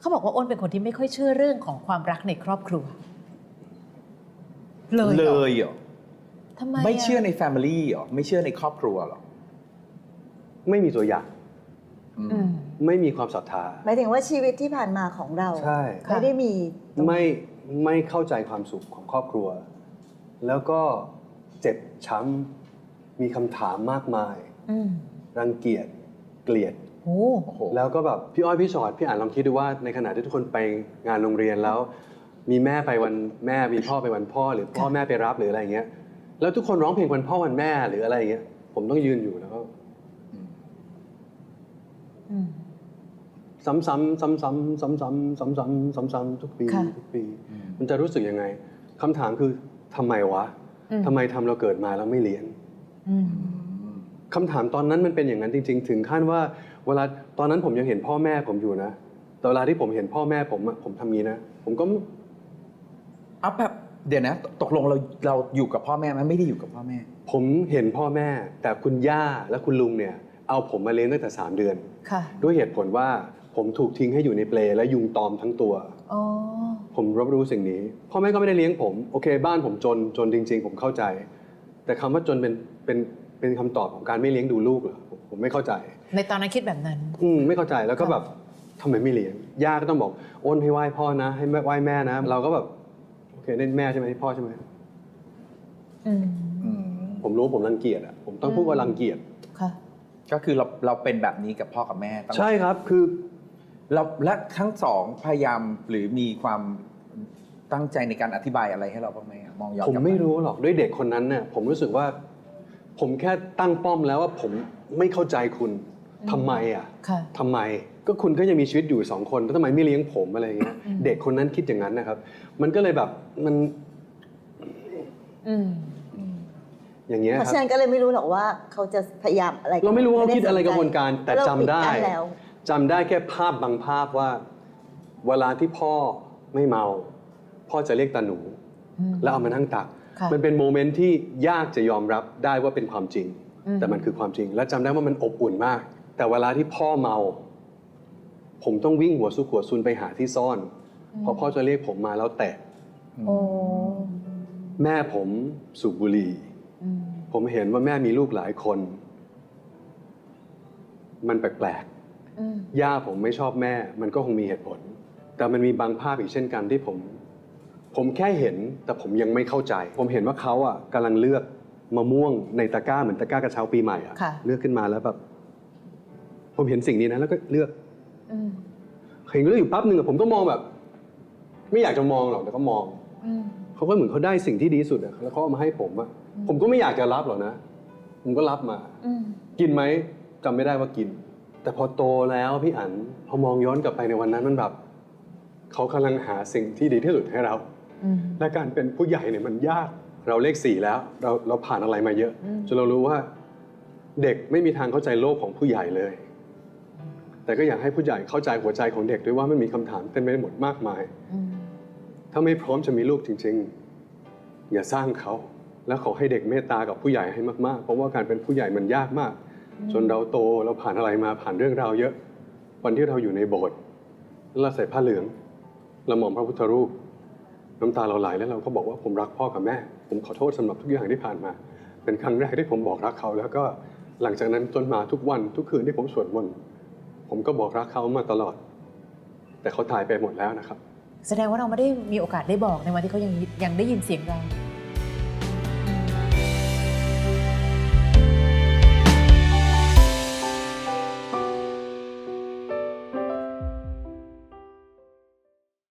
เขาบอกว่าอ้นเป็นคนที่ไม่ค่อยเชื่อเรื่องของความรักในครอบครัว เลยเลหรอยเหรอทำไมไม่ะเชื่อในแฟมิลี่เหรอไม่เชื่อในครอบครัวเหรอไม่มีตัวอย่าง อืมอืมไม่มีความศรัทธา หมายถึงว่าชีวิตที่ผ่านมาของเรา ใช่ไม่ได้มีตรงไม่ไม่เข้าใจความสุขของครอบครัว แล้วก็เจ็บช้ำมีคำถามมากมาย อืม รังเกียจเกลียด โอ้โอ้โหแล้วก็แบบพี่อ้อยพี่ชอดพี่อ่านลองคิดดูว่าในขณะที่ทุกคนไปงานโรงเรียนแล้ว มีแม่ไปวันแม่มีพ่อไปวันพ่อ หรือพ่อแม่ไปรับหรืออะไรอย่างเงี้ย แล้วทุกคนร้องเพลงวันพ่อวันแม่หรืออะไรอย่างเงี้ย ผมต้องยืนอยู่แล้วก็อืมซ้ำๆซ้ำๆซ้ำๆซ้ำๆซ้ำๆซ้ำๆทุกปีค่ะทุกปีอืมมันจะรู้สึกยังไงคำถามคือทำไมวะอืมทำไมทำเราเกิดมาแล้วไม่เรียนอืม คำถามตอนนั้นมันเป็นอย่างนั้นจริง ๆ ถึงขั้นว่าเวลาตอนนั้นผมยังเห็นพ่อแม่ผมอยู่นะแต่เวลาที่ผมเห็นพ่อแม่ผมอะผมทำนี้นะ ผมก็เอาแบบเดี๋ยวนะ ตกลงเราเราอยู่กับพ่อแม่ไหมไม่ได้อยู่กับพ่อแม่ ผมเห็นพ่อแม่ แต่คุณย่าและคุณลุงเนี่ย เอาผมมาเลี้ยงตั้งแต่ 3 เดือน ค่ะ ด้วยเหตุผลว่าผมถูกทิ้งให้อยู่ในเปลและยุงตอมทั้งตัว อ๋อ ผมรับรู้สิ่งนี้ พ่อแม่ก็ไม่ได้เลี้ยงผม โอเค บ้านผมจนจนจริง ๆ ผมเข้าใจ แต่คำว่าจนเป็นเป็น เป็นคำตอบของการไม่เลี้ยงดูลูกเหรอผมผมไม่เข้าใจ ในตอนนั้นคิดแบบนั้น อืมไม่เข้าใจแล้วก็ค่ะแบบทำไมไม่เลี้ยงย่าก็ต้องบอกโอนให้ไหว้พ่อนะ ให้แม่ไหว้แม่นะ เราก็แบบโอเคนี่แม่ใช่ไหมนี่พ่อใช่ไหมอืมอืมผมรู้ว่าผมรังเกียจอะผมต้องพูดว่ารังเกียจค่ะ ก็คือเราเราเป็นแบบนี้กับพ่อกับแม่ตลอดใช่ครับคือ เราและทั้งสองพยายามหรือมีความตั้งใจในการอธิบายอะไรให้เราบ้างไหมอะมองย้อนผมกลับปไม่รู้หรอกด้วยเด็กคนนั้นเนี่ยผมรู้สึกว่า ผมแค่ตั้งป้อมแล้วว่าผมไม่เข้าใจคุณอืมทำไมอะค่ะ ทำไมก็คุณก็ยังมีชีวิตอยู่สองคนแล้วทำไมไม่เลี้ยงผมอะไรอย่างเงี้ยอืมเด็กคนนั้นคิดอย่างนั้นนะครับ มันก็เลยแบบมันอืมอย่างเงี้ยเพราะคฉะรับนั้นก็เลยไม่รู้หรอกว่าเขาจะพยายามอะไรเราไม่รู้ว่าเขาด้คิดอะไรสนใจกระบวนการ แต่เรจำได้ปิกั้นแล้ว จำได้แค่ภาพบางภาพว่า เวลาที่พ่อไม่เมา พ่อจะเรียกตาหนูอืมแล้วเอามานั่งตักค่ะ มันเป็นโมเมนต์ที่ยากจะยอมรับได้ว่าเป็นความจริงอืมแต่มันคือความจริง และจำได้ว่ามันอบอุ่นมาก แต่เวลาที่พ่อเมา ผมต้องวิ่งหัวซุกหัวซุนไปหาที่ซ่อนเพราะพ่อจะเรียกผมมาแล้วแตะโอ้แม่ผมสูบบุหรี่อืมผมเห็นว่าแม่มีลูกหลายคน มันแปลกอืมๆย่าผมไม่ชอบแม่ มันก็คงมีเหตุผล แต่มันมีบางภาพอีกเช่นกันที่ผม ผมแค่เห็นแต่ผมยังไม่เข้าใจ ผมเห็นว่าเขาอะกำลังเลือกมะม่วงในตะกร้าเหมือนตะกร้ากระเช้าปีใหม่อะค่ะ เลือกขึ้นมาแล้วแบบ ผมเห็นสิ่งนี้นะแล้วก็เลือก อืมเห็นเลือกอยู่แปั๊บหนึ่งอะผมก็มองแบบ ไม่อยากจะมองหรอกแต่ก็มอง อืม เขาก็เหมือนเขาได้สิ่งที่ดีที่สุดอะแล้วเขาเอามาให้ผมอะอืม ผมก็ไม่อยากจะรับหรอกนะ ผมก็รับมา อืมกินไหมจำไม่ได้ว่ากิน แต่พอโตแล้วพี่อั๋นพอมองย้อนกลับไปในวันนั้นมันแบบเขากำลังหาสิ่งที่ดีที่สุดให้เราอืม และการเป็นผู้ใหญ่เนี่ยมันยาก เราเลขสี่แล้ว เราเราผ่านอะไรมาเยอะอืมจนเรารู้ว่า เด็กไม่มีทางเข้าใจโลกของผู้ใหญ่เลย แต่ก็อยากให้ผู้ใหญ่เข้าใจหัวใจของเด็กด้วยว่ามันมีคำถามเต็มไปหมดมากมายอืมถ้าไม่พร้อมจะมีลูกจริง ๆ อย่าสร้างเขา แล้วขอให้เด็กเมตตากับผู้ใหญ่ให้มากๆ เพราะว่าการเป็นผู้ใหญ่มันยากมาก จนเราโตเราผ่านอะไรมาผ่านเรื่องราวเยอะ วันที่เราอยู่ในโบสถ์แล้วเราใส่ผ้าเหลืองเรามองพระพุทธรูป น้ำตาเราไหลแล้วเราก็บอกว่าผมรักพ่อกับแม่ ผมขอโทษสำหรับทุกอย่างที่ผ่านมา เป็นครั้งแรกที่ผมบอกรักเขา แล้วก็หลังจากนั้นจนมาทุกวันทุกคืนที่ผมสวดมนต์ผมก็บอกรักเขามาตลอด แต่เขาตายไปหมดแล้วนะครับ แสดงว่าเราไม่ได้มีโอกาสได้บอกในวันที่เขายังยังได้ยินเสียงเรา